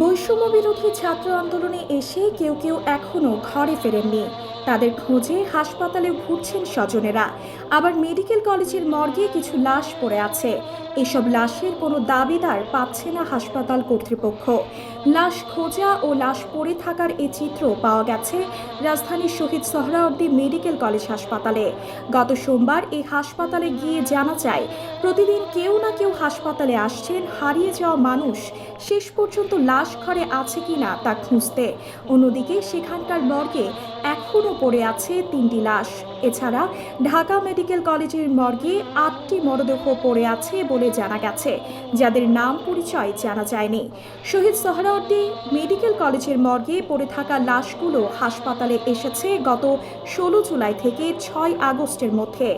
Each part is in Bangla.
বৈষম্য বিরোধী ছাত্র আন্দোলনে এসে কেউ কেউ এখনও ঘরে ফেরেননি। তাদের খোঁজে হাসপাতালে ঘুরছেন স্বজনেরা। আবার মেডিকেল কলেজের মর্গে কিছু লাশ পড়ে আছে। এসব লাশের কোনো দাবিদার পাচ্ছে না হাসপাতাল কর্তৃপক্ষ। লাশ খোঁজা ও লাশ পড়ে থাকার এ চিত্র পাওয়া গেছে রাজধানীর শহীদ সোহরাওয়ার্দী মেডিকেল কলেজ হাসপাতালে। গত সোমবার এই হাসপাতালে গিয়ে জানা যায়, প্রতিদিন কেউ না কেউ হাসপাতালে আসছেন, হারিয়ে যাওয়া মানুষ শেষ পর্যন্ত লাশ ঘরে আছে কিনা তা খুঁজতে। অন্যদিকে সেখানকার মর্গে এখনও পড়ে আছে তিনটি লাশ। এছাড়া ঢাকা মেডিকেল কলেজের মর্গে আটটি মরদেহ পড়ে আছে বলে জানা গেছে, যাদের নাম পরিচয় জানা যায়নি। শহীদ সোহরাওয়ার্দী মেডিকেল কলেজের মর্গে পড়ে থাকা লাশগুলো হাসপাতালে এসেছে গত ষোলো জুলাই থেকে ছয় আগস্টের মধ্যে।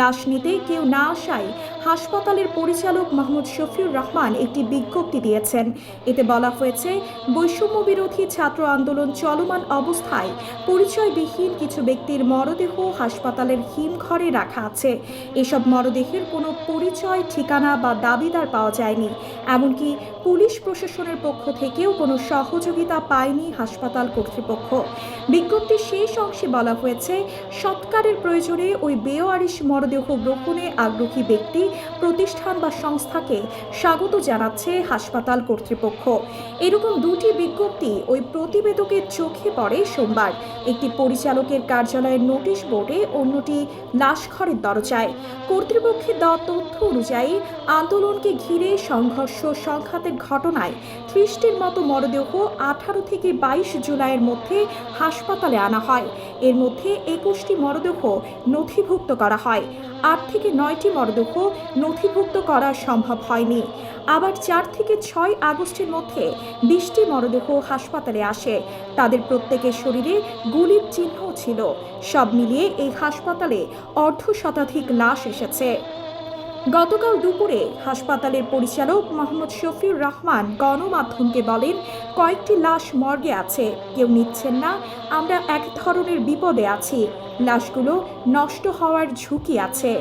লাশ নিতে কেউ না আসায় হাসপাতালের পরিচালক মোহাম্মদ শফিউর রহমান একটি বিজ্ঞপ্তি দিয়েছেন। এতে বলা হয়েছে বৈষম্য বিরোধী ছাত্র আন্দোলন চলমান অবস্থায় পরিচয়বিহীন কিছু ব্যক্তির মরদেহ হাসপাতালের হিমঘরে রাখা আছে। এসব মরদেহের কোনো পরিচয়, ঠিকানা বা দাবিদার পাওয়া যায়নি। এমনকি পুলিশ প্রশাসনের পক্ষ থেকেও কোনো সহযোগিতা পায়নি হাসপাতাল কর্তৃপক্ষ। বিজ্ঞপ্তির শেষ অংশে বলা হয়েছে, সৎকারের প্রয়োজনে ওই বেওয়ারিশ মরদেহ গ্রহণে আগ্রহী ব্যক্তি, প্রতিষ্ঠান বা সংস্থাকে স্বাগত জানাচ্ছে হাসপাতাল কর্তৃপক্ষ। এরকম দুটি বিজ্ঞপ্তি ওই প্রতিবেদকের চোখে পড়ে সোমবার। একটি পরিচালকের কার্যালয়ের নোটিশ বোর্ডে অন্যটি লাশঘরের দরজায়। কর্তৃপক্ষের দেওয়া তথ্য অনুযায়ী আন্দোলনকে ঘিরে সংঘর্ষ সংঘাতের ঘটনায় ত্রিশটির মতো মরদেহ আঠারো থেকে বাইশ জুলাইয়ের মধ্যে হাসপাতালে আনা হয়। এর মধ্যে একুশটি মরদেহ নথিভুক্ত করা হয়। আট থেকে নয়টি মরদেহ নথিভুক্ত করা সম্ভব হয়নি। আবার চার থেকে ছয় আগস্টের মধ্যে বিশটি মরদেহ হাসপাতালে আসে। তাদের প্রত্যেকের শরীরে গুলির চিহ্ন ছিল। সব মিলিয়ে এই হাসপাতালে অর্ধ শতাধিক লাশ এসেছে। গতকাল দুপুরে হাসপাতালের পরিচালক মোহাম্মদ শফিউর রহমান গণমাধ্যমকে বলেন, কয়েকটি লাশ মর্গে আছে। কেউ নিচ্ছেন না, আমরা এক ধরনের বিপদে আছি। লাশগুলো নষ্ট হওয়ার ঝুঁকি আছে।